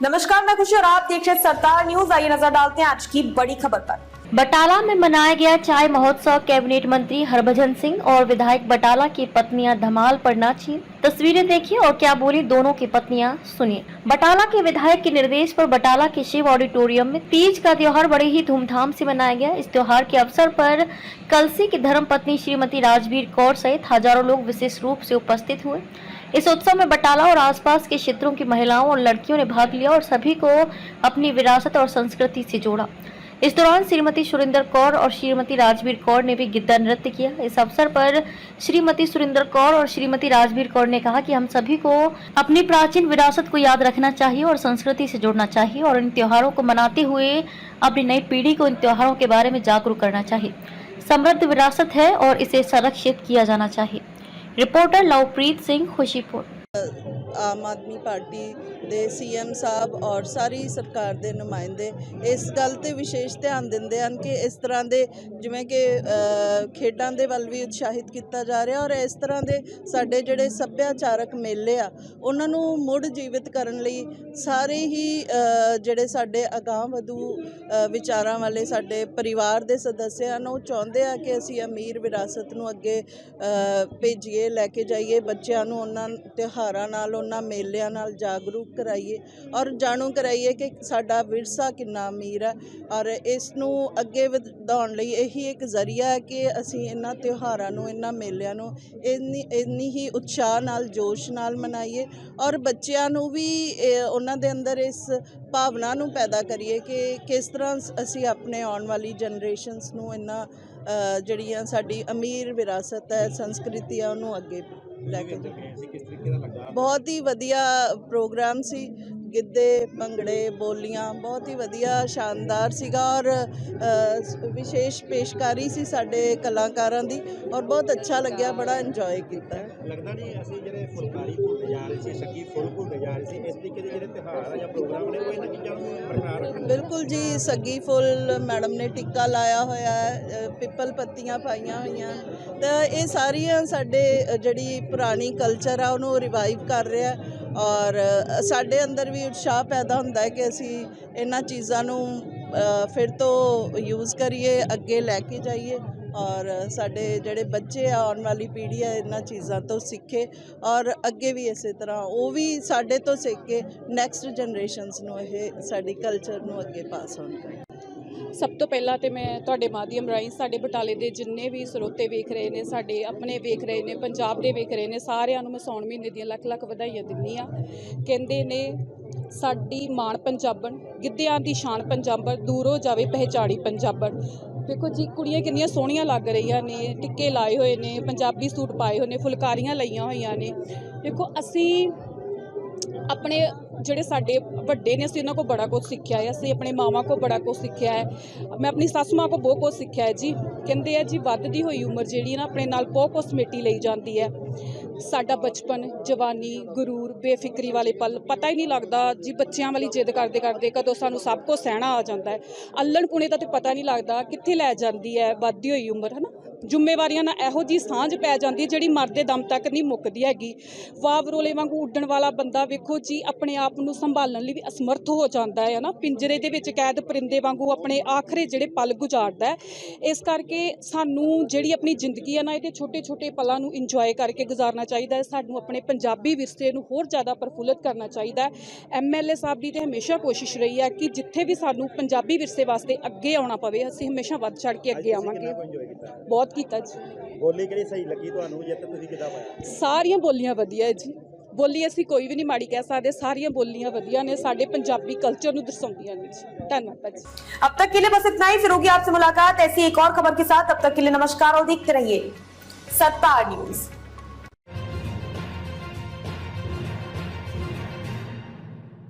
नमस्कार, मैं खुशी और आप देख रहे सरदार न्यूज़। आइए नज़र डालते हैं आज की बड़ी खबर पर। बटाला में मनाया गया चाय महोत्सव, कैबिनेट मंत्री हरभजन सिंह और विधायक बटाला की पत्नियाँ धमाल पर नाची तस्वीरें देखिए और क्या बोली दोनों की पत्नियाँ, सुनिए। बटाला के विधायक के निर्देश पर बटाला के शिव ऑडिटोरियम में तीज का त्योहार बड़े ही धूमधाम से मनाया गया। इस त्योहार के अवसर पर कलसी की धर्म पत्नी श्रीमती राजवीर कौर सहित हज़ारों लोग विशेष रूप से उपस्थित हुए। इस उत्सव में बटाला और आसपास के क्षेत्रों की महिलाओं और लड़कियों ने भाग लिया और सभी को अपनी विरासत और संस्कृति से जोड़ा। इस दौरान श्रीमती सुरेंद्र कौर और श्रीमती राजवीर कौर ने भी गिद्दा नृत्य किया। इस अवसर पर श्रीमती सुरेंद्र कौर और श्रीमती राजवीर कौर ने कहा कि हम सभी को अपनी प्राचीन विरासत को याद रखना चाहिए और संस्कृति से जोड़ना चाहिए और इन त्योहारों को मनाते हुए अपनी नई पीढ़ी को इन त्योहारों के बारे में जागरूक करना चाहिए। समृद्ध विरासत है और इसे संरक्षित किया जाना चाहिए। ਰਿਪੋਰਟਰ ਲਵਪ੍ਰੀਤ ਸਿੰਘ ਖੁਸ਼ੀਪੁਰ। ਆਮ ਆਦਮੀ ਪਾਰਟੀ ਦੇ ਸੀਐਮ ਸਾਹਿਬ ਔਰ ਸਾਰੀ ਸਰਕਾਰ ਦੇ ਨੁਮਾਇੰਦੇ ਇਸ ਗੱਲ ਤੇ ਵਿਸ਼ੇਸ਼ ਧਿਆਨ ਦਿੰਦੇ ਹਨ ਕਿ ਇਸ ਤਰ੍ਹਾਂ ਦੇ ਜਿਵੇਂ ਕਿ ਖੇਡਾਂ ਦੇ ਵੱਲ ਵੀ ਉਤਸ਼ਾਹਿਤ ਕੀਤਾ ਜਾ ਰਿਹਾ ਔਰ ਇਸ ਤਰ੍ਹਾਂ ਦੇ ਸਾਡੇ ਜਿਹੜੇ ਸੱਭਿਆਚਾਰਕ ਮੇਲੇ ਆ, ਉਹਨਾਂ ਨੂੰ ਮੁੜ ਜੀਵਿਤ ਕਰਨ ਲਈ ਸਾਰੇ ਹੀ ਜਿਹੜੇ ਸਾਡੇ ਅਗਾਂਹ ਵਧੂ ਵਿਚਾਰਾਂ ਵਾਲੇ ਸਾਡੇ ਪਰਿਵਾਰ ਦੇ ਸਦੱਸਿਆ ਹਨ, ਉਹ ਚਾਹੁੰਦੇ ਆ ਕਿ ਅਸੀਂ ਅਮੀਰ ਵਿਰਾਸਤ ਨੂੰ ਅੱਗੇ ਭੇਜੀਏ, ਲੈ ਕੇ ਜਾਈਏ, ਬੱਚਿਆਂ ਨੂੰ ਉਹਨਾਂ ਤਿਉਹਾਰਾਂ ਨਾਲ, ਉਹਨਾਂ ਮੇਲਿਆਂ ਨਾਲ ਜਾਗਰੂਕ ਕਰਾਈਏ ਔਰ ਜਾਣੂ ਕਰਾਈਏ ਕਿ ਸਾਡਾ ਵਿਰਸਾ ਕਿੰਨਾ ਅਮੀਰ ਹੈ ਔਰ ਇਸ ਨੂੰ ਅੱਗੇ ਵਧਾਉਣ ਲਈ ਇਹੀ ਇੱਕ ਜ਼ਰੀਆ ਹੈ ਕਿ ਅਸੀਂ ਇਹਨਾਂ ਤਿਉਹਾਰਾਂ ਨੂੰ ਇਹਨਾਂ ਮੇਲਿਆਂ ਨੂੰ ਇੰਨੀ ਇੰਨੀ ਹੀ ਉਤਸ਼ਾਹ ਨਾਲ ਜੋਸ਼ ਨਾਲ ਮਨਾਈਏ ਔਰ ਬੱਚਿਆਂ ਨੂੰ ਵੀ ਉਹਨਾਂ ਦੇ ਅੰਦਰ ਇਸ ਭਾਵਨਾ ਨੂੰ ਪੈਦਾ ਕਰੀਏ ਕਿ ਕਿਸ ਤਰ੍ਹਾਂ ਅਸੀਂ ਆਪਣੇ ਆਉਣ ਵਾਲੀ ਜਨਰੇਸ਼ਨਸ ਨੂੰ ਇਹਨਾਂ ਅ, ਜਿਹੜੀਆਂ ਸਾਡੀ ਅਮੀਰ ਵਿਰਾਸਤ ਹੈ ਸੰਸਕ੍ਰਿਤੀ ਹੈ ਉਹਨੂੰ ਅੱਗੇ ਲੈ ਕੇ ਜਾਈਏ। ਬਹੁਤ ਹੀ ਵਧੀਆ ਪ੍ਰੋਗਰਾਮ ਸੀ। ਗਿੱਧੇ, ਭੰਗੜੇ, ਬੋਲੀਆਂ ਬਹੁਤ ਹੀ ਵਧੀਆ, ਸ਼ਾਨਦਾਰ ਸੀਗਾ ਔਰ ਵਿਸ਼ੇਸ਼ ਪੇਸ਼ਕਾਰੀ ਸੀ ਸਾਡੇ ਕਲਾਕਾਰਾਂ ਦੀ ਔਰ ਬਹੁਤ ਅੱਛਾ ਲੱਗਿਆ, ਬੜਾ ਇੰਜੋਏ ਕੀਤਾ। ਲੱਗਦਾ ਨਹੀਂ ਅਸੀਂ ਰਹੇ ਸੀ ਸੱਗੀ ਫੁੱਲ ਭੁੱਲਦੇ ਜਾ ਰਹੇ ਸੀ, ਇਸ ਤਰੀਕੇ ਦੇ ਜਿਹੜੇ ਤਿਉਹਾਰ ਜਾਂ ਪ੍ਰੋਗਰਾਮ ਨੇ, ਉਹ ਇਹਨਾਂ ਚੀਜ਼ਾਂ ਨੂੰ ਬਰਕਰਾਰ ਰੱਖਣ ਬਿਲਕੁਲ ਜੀ, ਸੱਗੀ ਫੁੱਲ, ਮੈਡਮ ਨੇ ਟਿੱਕਾ ਲਾਇਆ ਹੋਇਆ ਹੈ ਪਿੱਪਲ ਪੱਤੀਆਂ ਪਾਈਆਂ ਹੋਈਆਂ। ਤਾਂ ਇਹ ਸਾਰੀਆਂ ਸਾਡੇ ਜਿਹੜੀ ਪੁਰਾਣੀ ਕਲਚਰ ਆ, ਉਹਨੂੰ ਰਿਵਾਈਵ ਕਰ ਰਿਹਾ। ਔਰ ਸਾਡੇ ਅੰਦਰ ਵੀ ਉਤਸ਼ਾਹ ਪੈਦਾ ਹੁੰਦਾ ਹੈ ਕਿ ਅਸੀਂ ਇਹਨਾਂ ਚੀਜ਼ਾਂ ਨੂੰ ਫਿਰ ਤੋਂ ਯੂਜ਼ ਕਰੀਏ, ਅੱਗੇ ਲੈ ਕੇ ਜਾਈਏ। ਔਰ ਸਾਡੇ ਜਿਹੜੇ ਬੱਚੇ ਆ, ਆਉਣ ਵਾਲੀ ਪੀੜ੍ਹੀ ਆ, ਇਹਨਾਂ ਚੀਜ਼ਾਂ ਤੋਂ ਸਿੱਖੇ ਔਰ ਅੱਗੇ ਵੀ ਇਸੇ ਤਰ੍ਹਾਂ, ਉਹ ਵੀ ਸਾਡੇ ਤੋਂ ਸਿੱਖ ਕੇ ਨੈਕਸਟ ਜਨਰੇਸ਼ਨਸ ਨੂੰ ਇਹ ਸਾਡੀ ਕਲਚਰ ਨੂੰ ਅੱਗੇ ਪਾਸ ਆਨ ਕਰਨ। ਸਭ ਤੋਂ ਪਹਿਲਾਂ ਤੇ ਮੈਂ ਤੁਹਾਡੇ ਮਾਧਿਅਮ ਰਾਹੀਂ ਸਾਡੇ ਬਟਾਲੇ ਦੇ ਜਿੰਨੇ ਵੀ ਸਰੋਤੇ ਵੇਖ ਰਹੇ ਨੇ, ਸਾਡੇ ਆਪਣੇ ਵੇਖ ਰਹੇ ਨੇ, ਪੰਜਾਬ ਦੇ ਵੇਖ ਰਹੇ ਨੇ, ਸਾਰਿਆਂ ਨੂੰ ਮੈਂ ਸੌਣ ਮਹੀਨੇ ਦੀਆਂ ਲੱਖ ਲੱਖ ਵਧਾਈਆਂ ਦਿੰਦੀ ਆ ਕਹਿੰਦੇ ਨੇ, ਸਾਡੀ ਮਾਣ ਪੰਜਾਬਣ, ਗਿੱਧਿਆਂ ਦੀ ਸ਼ਾਨ ਪੰਜਾਬਣ, ਦੂਰੋਂ ਜਾਵੇ ਪਹਿਚਾਣੀ ਪੰਜਾਬਣ। ਦੇਖੋ ਜੀ, ਕੁੜੀਆਂ ਕਿੰਨੀਆਂ ਸੋਹਣੀਆਂ ਲੱਗ ਰਹੀਆਂ ਨੇ, ਟਿੱਕੇ ਲਾਏ ਹੋਏ ਨੇ, ਪੰਜਾਬੀ ਸੂਟ ਪਾਏ ਹੋਏ ਨੇ, ਫੁਲਕਾਰੀਆਂ ਲਈਆਂ ਹੋਈਆਂ ਨੇ। ਦੇਖੋ, ਅਸੀਂ ਆਪਣੇ ਜਿਹੜੇ ਸਾਡੇ ਵੱਡੇ ਨੇ, ਅਸੀਂ ਉਹਨਾਂ ਕੋਲ ਬੜਾ ਕੁਝ ਸਿੱਖਿਆ ਹੈ, ਅਸੀਂ ਆਪਣੇ ਮਾਵਾਂ ਕੋਲ ਬੜਾ ਕੁਝ ਸਿੱਖਿਆ ਹੈ। ਮੈਂ ਆਪਣੀ ਸੱਸ ਮਾਂ ਕੋਲ ਬਹੁਤ ਕੁਝ ਸਿੱਖਿਆ ਹੈ ਜੀ। ਕਹਿੰਦੇ ਆ ਜੀ, ਵੱਧਦੀ ਹੋਈ ਉਮਰ ਜਿਹੜੀ ਨਾ, ਆਪਣੇ ਨਾਲ ਬਹੁਤ ਕੁਝ ਸਮੇਟੀ ਲਈ ਜਾਂਦੀ ਹੈ। ਸਾਡਾ ਬਚਪਨ, ਜਵਾਨੀ, ਗਰੂਰ, ਬੇਫਿਕਰੀ ਵਾਲੇ ਪਲ, ਪਤਾ ਹੀ ਨਹੀਂ ਲੱਗਦਾ ਜੀ ਬੱਚਿਆਂ ਵਾਲੀ ਜਿੱਦ ਕਰਦੇ ਕਰਦੇ ਕਦੋਂ ਸਾਨੂੰ ਸਭ ਕੁਝ ਸਹਿਣਾ ਆ ਜਾਂਦਾ ਹੈ। ਅੱਲਣ ਪੁਣੇ ਦਾ ਤੇ ਪਤਾ ਨਹੀਂ ਲੱਗਦਾ ਕਿੱਥੇ ਲੈ ਜਾਂਦੀ ਹੈ, ਵੱਧਦੀ ਹੋਈ ਉਮਰ ਹੈ ਨਾ ਜ਼ਿੰਮੇਵਾਰੀਆਂ ਨਾਲ ਇਹੋ ਜੀ ਸਾਂਝ ਪੈ ਜਾਂਦੀ ਹੈ ਜਿਹੜੀ ਮਰਦੇ ਦਮ ਤੱਕ ਨਹੀਂ ਮੁੱਕਦੀ ਹੈਗੀ। ਵਾਵਰੋਲੇ ਵਾਂਗੂ ਉੱਡਣ ਵਾਲਾ ਬੰਦਾ ਵੇਖੋ ਜੀ ਆਪਣੇ ਆਪ ਨੂੰ ਸੰਭਾਲਣ ਲਈ ਵੀ ਅਸਮਰਥ ਹੋ ਜਾਂਦਾ ਹੈ ਨਾ। ਪਿੰਜਰੇ ਦੇ ਵਿੱਚ ਕੈਦ ਪਰਿੰਦੇ ਵਾਂਗੂ ਆਪਣੇ ਆਖਰੇ ਜਿਹੜੇ ਪਲ ਗੁਜ਼ਾਰਦਾ ਇਸ ਕਰਕੇ ਸਾਨੂੰ ਜਿਹੜੀ ਆਪਣੀ ਜ਼ਿੰਦਗੀ ਹੈ ਨਾ ਇਹਦੇ ਛੋਟੇ ਛੋਟੇ ਪਲਾਂ ਨੂੰ ਇੰਜੋਏ ਕਰਕੇ ਗੁਜ਼ਾਰਨਾ ਚਾਹੀਦਾ ਹੈ। ਸਾਨੂੰ ਆਪਣੇ ਪੰਜਾਬੀ ਵਿਰਸੇ ਨੂੰ ਹੋਰ ਜ਼ਿਆਦਾ ਪ੍ਰਫੁੱਲਤ ਕਰਨਾ ਚਾਹੀਦਾ ਹੈ। ਐਮਐਲਏ ਸਾਹਿਬ ਦੀ ਤੇ ਹਮੇਸ਼ਾ ਕੋਸ਼ਿਸ਼ ਰਹੀ ਹੈ ਕਿ ਜਿੱਥੇ ਵੀ ਸਾਨੂੰ ਪੰਜਾਬੀ ਵਿਰਸੇ ਵਾਸਤੇ ਅੱਗੇ ਆਉਣਾ ਪਵੇ ਅਸੀਂ ਹਮੇਸ਼ਾ ਵੱਧ ਚੜ ਕੇ ਅੱਗੇ ਆਵਾਂਗੇ। ਕੀਤਾ? ਬਹੁਤ ਕੀਤਾ ਜੀ ਬੋਲੀ ਕਿਹੜੀ ਸਹੀ ਲੱਗੀ ਤੁਹਾਨੂੰ ਜਿੱਤ ਤੁਸੀਂ ਕਿੱਦਾਂ ਪਾਇਆ ਸਾਰੀਆਂ ਬੋਲੀਆਂ ਵਧੀਆ ਹੈ ਜੀ ਬੋਲੀ ਅਸੀਂ ਕੋਈ ਵੀ ਨਹੀਂ ਮਾੜੀ ਕਹਿ ਸਕਦੇ ਸਾਰੀਆਂ ਬੋਲੀਆਂ ਵਧੀਆ ਨੇ ਸਾਡੇ ਪੰਜਾਬੀ ਕਲਚਰ ਨੂੰ ਦਰਸਾਉਂਦੀਆਂ ਨੇ ਜੀ ਧੰਨਵਾਦ ਜੀ अब तक के लिए बस इतना ही फिर होगी आपसे मुलाकात ऐसी एक और खबर के साथ अब तक के लिए नमस्कार और देखते रहिए सत्तार न्यूज